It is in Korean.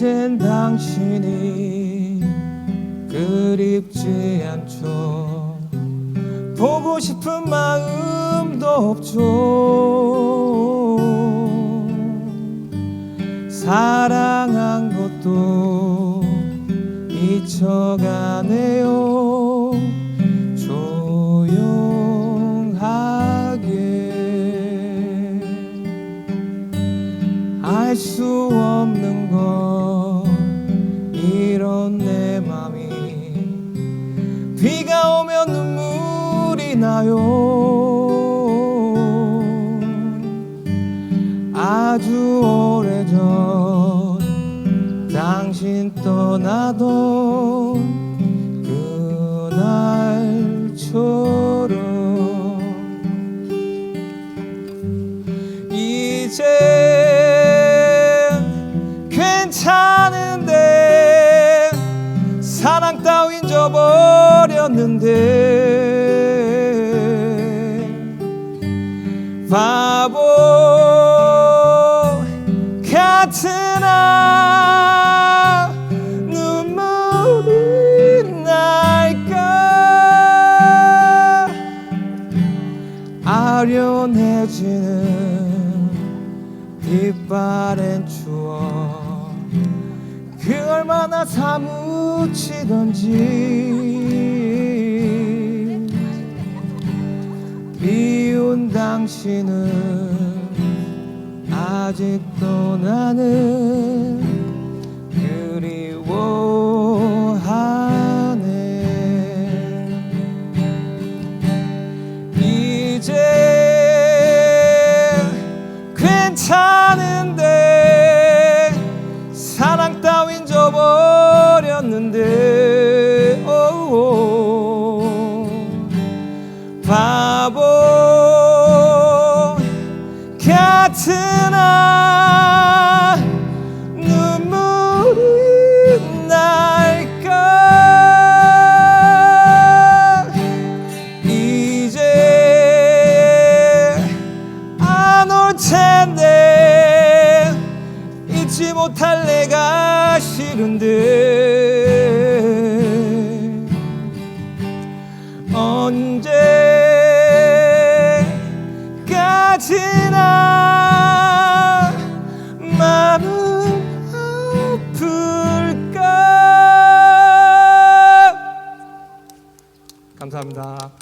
이젠 당신이 그립지 않죠. 보고 싶은 마음도 없죠. 사랑한 것도 잊혀가네요 알 수 없는 것 이런 내 맘이 비가 오면 눈물이 나요. 아주 오래전 당신 떠나던 그날처럼 이제 바보 같은 나 눈물이 날까? 아련해지는 빛바랜 추억. 그 얼마나 사무치던지. 미 운 당신은 아직도 나는 그리워하네 이제 괜찮은데 사랑 따윈 져버렸는데 오오. 바보 안올 텐데 잊지 못할 내가 싫은데 언제까지나 마음은 아플까? 감사합니다